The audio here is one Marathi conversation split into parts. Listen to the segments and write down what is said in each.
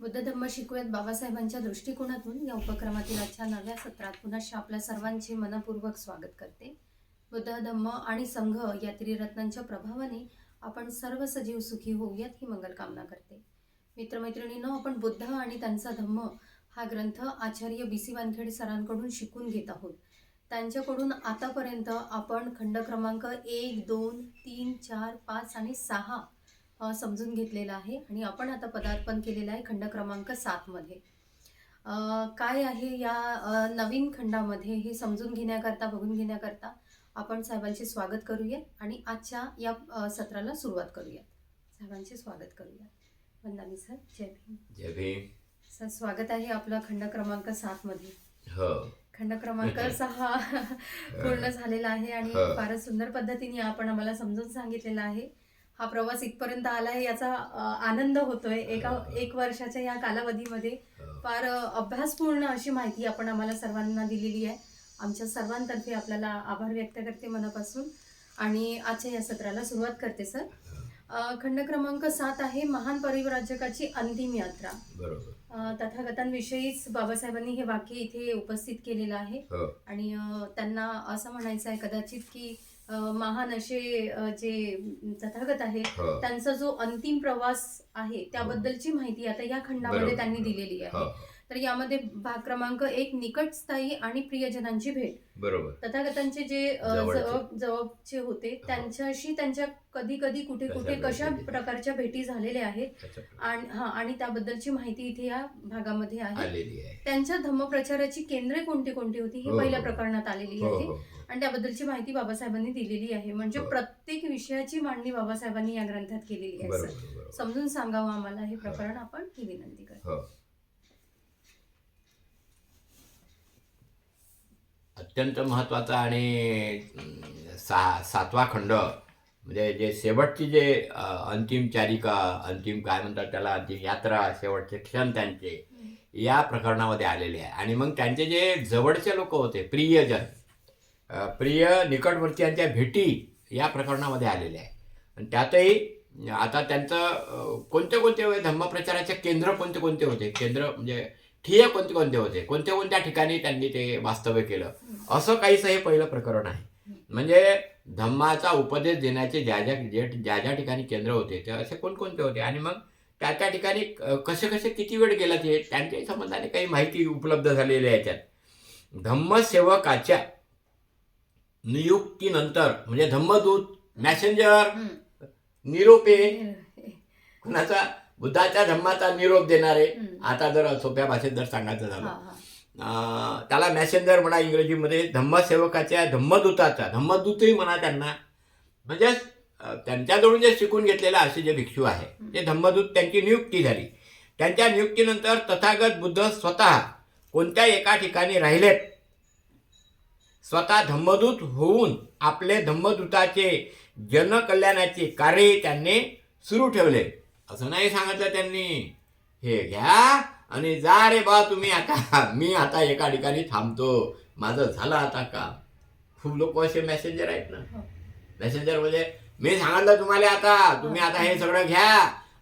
बुद्ध धम्म शिकूयात बाबासाहेबांच्या दृष्टिकोनातून. या उपक्रमातील आजच्या नव्या सत्रात पुनश्च आपल्या सर्वांचे मनपूर्वक स्वागत करते. बुद्ध धम्म आणि संघ या त्रिरत्नांच्या प्रभावाने आपण सर्व सजीव सुखी होऊयात ही मंगल कामना करते. मित्रमैत्रिणींनो आपण बुद्ध आणि त्यांचा धम्म हा ग्रंथ आचार्य बी सी वानखेडे सरांकडून शिकून घेत आहोत. त्यांच्याकडून आतापर्यंत आपण खंड क्रमांक एक दोन तीन चार पाच आणि सहा समजून घेतलेला आहे आणि आपण आता पदार्पण केलेलं आहे खंड क्रमांक सातमध्ये काय आहे या नवीन खंडामध्ये हे समजून घेण्याकरता बघून घेण्याकरता आपण साहेबांचे स्वागत करूयात आणि आजच्या या सत्राला सुरुवात करूयात. साहेबांचे स्वागत करूयात. वंदानी सर जय भीम. जय भीम. सर स्वागत आहे आपलं खंड क्रमांक सातमध्ये हो. खंड क्रमांक सहा पूर्ण झालेला आहे आणि हो. फारच सुंदर पद्धतीने आपण आम्हाला समजून सांगितलेला आहे. हा प्रवास इथपर्यंत आला आहे याचा आनंद होतोय. एका. एक वर्षाच्या या कालावधीमध्ये हो. फार अभ्यासपूर्ण अशी माहिती आपण आम्हाला सर्वांना दिलेली आहे. आमच्या सर्वांतर्फे आपल्याला आभार व्यक्त करते मनापासून. आणि आजच्या या सत्राला सुरुवात करते सर. खंड क्रमांक सात आहे महान परिव्राजकाची अंतिम यात्रा. तथागतांविषयीच बाबासाहेबांनी हे वाक्य इथे उपस्थित केलेलं आहे. हो. आणि त्यांना असं म्हणायचं आहे कदाचित की महान असे जे तथागत आहेत हो. त्यांचा जो अंतिम प्रवास आहे त्याबद्दलची माहिती आता या खंडामध्ये. त्यांनी दिलेली आहे. तर यामध्ये भाग क्रमांक एक निकटस्थायी आणि प्रियजनांची भेट. बरोबर. तथागतांचे जे जवळचे. जवळ जवळचे होते त्यांच्याशी त्यांच्या कधी कधी कुठे कुठे कशा? प्रकारच्या भेटी झालेल्या आहेत आणि हा आणि त्याबद्दलची माहिती इथे या भागामध्ये आहे. आहे. त्यांच्या धम्मप्रचाराची केंद्रे कोणती कोणती होती? ही हो, पहिल्या हो. प्रकरणात आलेली आहे हो. आणि त्याबद्दलची माहिती बाबासाहेबांनी दिलेली आहे. म्हणजे. प्रत्येक विषयाची मांडणी बाबासाहेबांनी या ग्रंथात केलेली आहे सर. समजून सांगावं आम्हाला हे प्रकरण आपण ही विनंती करतो. हो. अत्यंत महत्त्वाचा आणि सा सातवा खंड म्हणजे जे शेवटची जे अंतिम चारिका अंतिम काय म्हणतात त्याला अंतिम यात्रा शेवटचे क्षण त्यांचे या प्रकरणामध्ये आलेले आहे. आणि मग त्यांचे जे जवळचे लोक होते प्रियजन प्रिय निकटवर्तीयांच्या भेटी या प्रकरणामध्ये आलेल्या आहे आणि त्यातही आता त्यांचं कोणते कोणते धम्मप्रचाराचे केंद्र कोणते कोणते होते? केंद्र म्हणजे ठिय कोणते कोणते होते? कोणत्या कोणत्या ठिकाणी त्यांनी ते वास्तव्य केलं? असं काहीसं हे पहिलं प्रकरण आहे. म्हणजे धम्माचा उपदेश देण्याचे ज्या ज्या जे ज्या ज्या ठिकाणी केंद्र होते ते असे कोणकोणते होते? आणि मग त्या त्या ठिकाणी कसे कसे किती वेळ गेला ते? त्यांच्या संबंधाने काही माहिती उपलब्ध झालेली आहे याच्यात. धम्मसेवकाच्या नियुक्तीनंतर म्हणजे धम्मदूत मॅसेंजर. निरोपे. कुणाचा? बुद्धाच्या धम्माचा निरोप देणारे. आता जर सोप्या भाषेत जर सांगायचं झालं. त्याला मॅसेंजर म्हणा इंग्रजीमध्ये धम्मसेवकाच्या धम्मदूताचा धम्मदूतही म्हणा त्यांना. म्हणजे अं, त्यांच्याजवळून जे शिकून घेतलेले असे जे भिक्षू आहे ते धम्मदूत त्यांची नियुक्ती झाली. त्यांच्या नियुक्तीनंतर तथागत बुद्ध स्वतः कोणत्या एका ठिकाणी राहिलेत. स्वतः धम्मदूत होऊन आपले धम्मदूताचे जनकल्याणाचे कार्य त्यांनी सुरू ठेवले. असं नाही सांगितलं त्यांनी. हे घ्या आणि जा रे बा तुम्ही आता. मी आता एका ठिकाणी थांबतो. माझं झालं आता काम. खूप लोक असे मेसेंजर आहेत ना. हो. मेसेंजर म्हणजे मी सांगितलं तुम्हाला आता. तुम्ही आता हे सगळं घ्या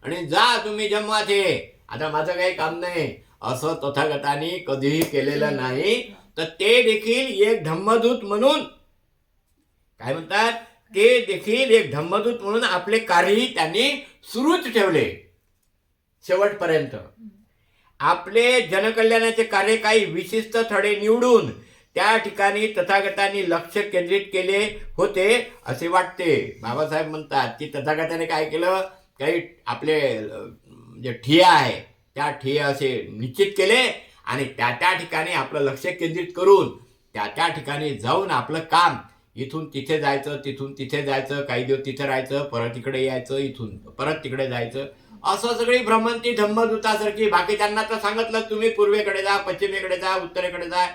आणि जा तुम्ही जमवात हे आता माझं काही काम नाही. असं तथागतानी कधीही केलेलं नाही. तर ते देखील एक धम्मदूत म्हणून काय म्हणतात? ते देखील एक धम्मदूत म्हणून आपले कार्यही त्यांनी सुरूच ठेवले. शेवटपर्यंत. आपले जनकल्याणाचे कार्य काही विशिष्ट थडे निवडून त्या ठिकाणी तथागतांनी लक्ष केंद्रित केले होते असे वाटते. बाबासाहेब म्हणतात की तथागताने काय केलं? काही आपले जे ठिया आहे त्या ठिया असे निश्चित केले. आणि त्या त्या ठिकाणी आपलं लक्ष केंद्रित करून त्या त्या ठिकाणी जाऊन आपलं काम. इथून तिथे जायचं तिथून तिथे जायचं काही दिवस तिथे राहायचं परत इकडे यायचं इथून परत तिकडे जायचं. असं सगळी भ्रमंती धम्मदूतासारखी. बाकी त्यांना तर सांगितलं तुम्ही पूर्वेकडे जा पश्चिमेकडे जा उत्तरेकडे जा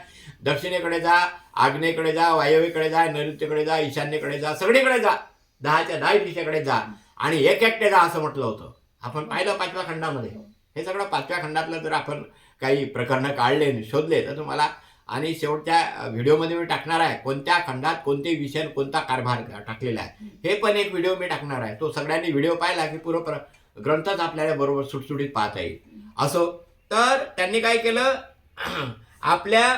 दक्षिणेकडे जा आग्नेयकडे जा वायव्येकडे जा नैऋत्यकडे जा ईशान्येकडे जा सगळीकडे जा. दहाच्या दहा दिशेकडे जा. आणि एक एकटे जा असं म्हटलं होतं. आपण पाहिलं पाचव्या खंडामध्ये. हे सगळं पाचव्या खंडातलं जर आपण काही प्रकरणं काढले शोधले तर तुम्हाला आणि शेवटच्या व्हिडिओमध्ये मी टाकणार आहे कोणत्या खंडात कोणते विषय कोणता कारभार टाकलेला आहे. हे पण एक व्हिडिओ मी टाकणार आहे. तो सगळ्यांनी व्हिडिओ पाहिला की पूर्ण प्र ग्रंथच आपल्याला बरोबर सुटसुटीत पाहता येईल. असो तर त्यांनी काय केलं? आपल्या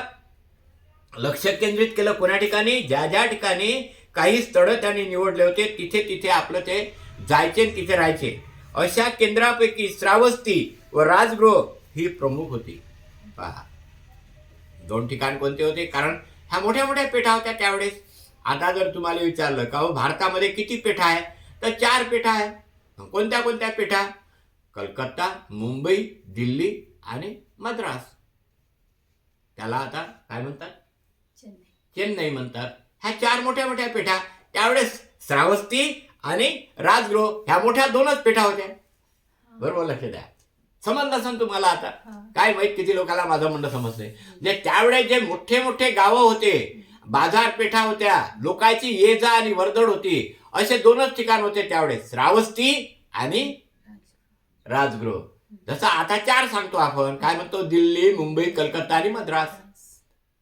लक्ष केंद्रित केलं कोणा ठिकाणी? ज्या ज्या ठिकाणी काही स्थळं त्यांनी निवडले होते तिथे तिथे आपलं ते जायचे तिथे राहायचे. अशा केंद्रापैकी श्रावस्ती व राजगृह ही प्रमुख होती. पहा. दोन ठिकाण कोणते होते? कारण ह्या मोठ्या मोठ्या पेठा होत्या त्यावेळेस. आता जर तुम्हाला विचारलं का हो भारतामध्ये किती पेठा आहे? तर चार पेठा आहे. कोणत्या कोणत्या पेठा? कलकत्ता मुंबई दिल्ली आणि मद्रास. त्याला आता काय म्हणतात? चेन्नई. चेन्नई म्हणतात. ह्या चार मोठ्या मोठ्या पेठा त्यावेळेस श्रावस्ती आणि राजगृह ह्या मोठ्या दोनच पेठा होत्या. बरोबर लक्ष द्या समजलं असेल तुम्हाला आता. काय माहीत किती लोकांना माझं म्हणणं समजतंय. जे त्यावेळेस जे मोठे मोठे गावं होते बाजारपेठा होत्या लोकांची ये जा आणि वर्दळ होती असे दोनच ठिकाण होते त्यावेळेस. श्रावस्ती आणि राजगृह. जसं आता चार सांगतो आपण काय म्हणतो? दिल्ली मुंबई कलकत्ता आणि मद्रास.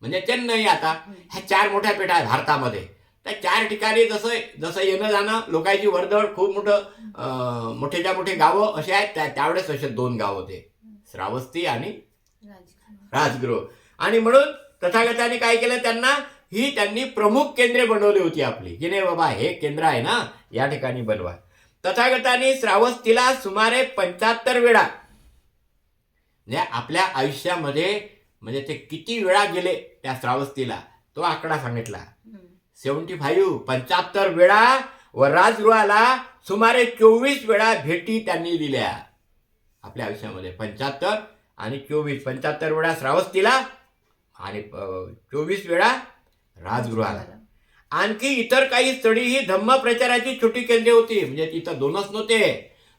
म्हणजे चेन्नई आता. ह्या चार मोठ्या पेठा आहेत भारतामध्ये. त्या चार ठिकाणी जसं जसं येणं जाणं लोकांची वर्दळ खूप मोठं मोठेच्या मोठे गावं असे आहेत त्या त्यावेळेस असे दोन गाव होते. श्रावस्ती आणि राजगृह. आणि म्हणून तथागतांनी काय केलं त्यांना ही त्यांनी प्रमुख केंद्रे बनवली होती आपली. की नाही बाबा हे केंद्र आहे ना या ठिकाणी बनवा. तथागतांनी श्रावस्तीला सुमारे पंच्याहत्तर वेळा म्हणजे आपल्या आयुष्यामध्ये म्हणजे ते किती वेळा गेले त्या श्रावस्तीला तो आकडा सांगितला. सेवन्टी फाईव्ह पंच्याहत्तर वेळा व राजगृहाला सुमारे चोवीस वेळा भेटी त्यांनी दिल्या. आपल्या आयुष्यामध्ये पंच्याहत्तर आणि चोवीस पंच्याहत्तर वेळा श्रावस्तीला आणि चोवीस वेळा राजगृहाला. आणखी इतर काही स्थळी ही धम्म प्रचाराची छोटी केंद्रे होती म्हणजे तिथं दोनच नव्हते.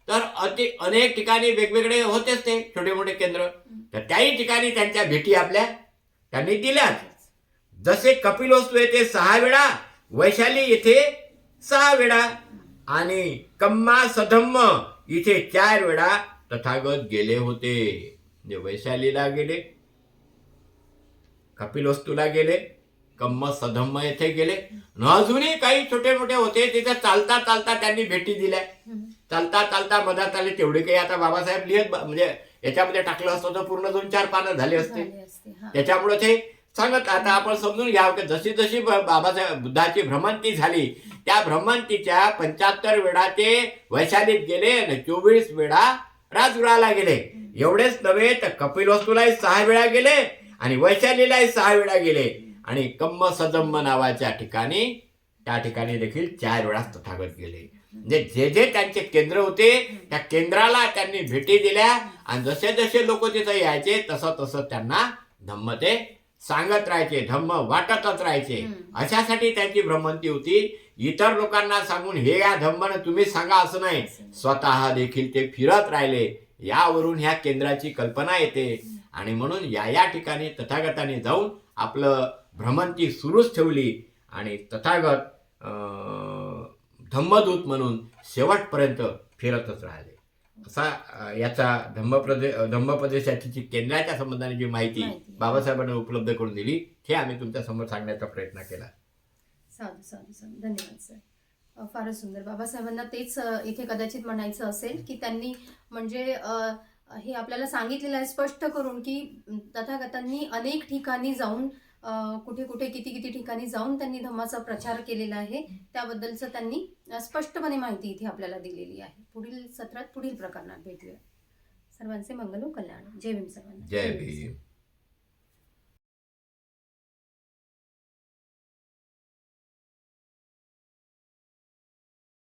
तर अति अनेक ठिकाणी वेगवेगळे होतेच ते छोटे मोठे केंद्र. तर त्याही ठिकाणी त्यांच्या भेटी आपल्या त्यांनी दिल्याच. जसे कपिलवस्तू येथे सहा वेळा वैशाली येथे सहा वेळा आणि कम्मा सधम्म इथे चार वेळा तथागत गेले होते म्हणजे वैशालीला गेले कपिलवस्तूला गेले कम्म सधम्म येथे गेले अजूनही काही छोटे मोठे होते तिथे चालता चालता त्यांनी भेटी दिल्या. चालता चालता मधात आले तेवढे काही आता बाबासाहेब लिहित म्हणजे याच्यामध्ये टाकलं असतं तर पूर्ण दोन चार पानं झाले असते. त्याच्यामुळे ते सांगत आता आपण समजून घ्यावं की जशी जशी बाबासाहेब बुद्धाची भ्रमंती झाली त्या भ्रमंतीच्या पंच्याहत्तर वेळा ते वैशालीत गेले आणि चोवीस वेळा राजगुराला गेले. एवढेच नव्हे तर कपिल वस्तूलाही सहा वेळा गेले आणि वैशालीलाही सहा वेळा गेले. आणि कम्म सदम्म नावाच्या ठिकाणी त्या ठिकाणी देखील चार वेळा तथागत गेले. म्हणजे जे जे त्यांचे केंद्र होते त्या केंद्राला त्यांनी भेटी दिल्या आणि जसे जसे लोक तिथं यायचे तसं तसं त्यांना धम्म ते सांगत राहायचे धम्म वाटतच राहायचे. अशासाठी त्यांची भ्रमंती होती. इतर लोकांना सांगून हे या धम्मनं तुम्ही सांगा असं नाही. स्वतः देखील ते फिरत राहिले. यावरून ह्या केंद्राची कल्पना येते. आणि म्हणून या या ठिकाणी तथागताने जाऊन आपलं भ्रमंती सुरूच ठेवली. आणि तथागत धम्मदूत म्हणून शेवटपर्यंत फिरतच राहिले. असा याचा धम्मप्रदे धम्मप्रदेशाची जी केंद्राच्या संबंधाने जी माहिती. बाबासाहेबांनी उपलब्ध करून दिली हे आम्ही तुमच्यासमोर सांगण्याचा प्रयत्न केला. साधू साधू साधू. धन्यवाद सर फारच सुंदर. बाबासाहेबांना तेच इथे कदाचित म्हणायचं असेल की त्यांनी म्हणजे हे आपल्याला सांगितलेलं आहे स्पष्ट करून की तथागतांनी अनेक ठिकाणी जाऊन कुठे कुठे किती किती ठिकाणी जाऊन त्यांनी धम्माचा प्रचार केलेला आहे त्याबद्दलचं त्यांनी स्पष्टपणे माहिती इथे आपल्याला दिलेली आहे. पुढील सत्रात पुढील प्रकरणात भेटूया. सर्वांचे मंगल कल्याण. जय भीम सर्वांना. जय भीम.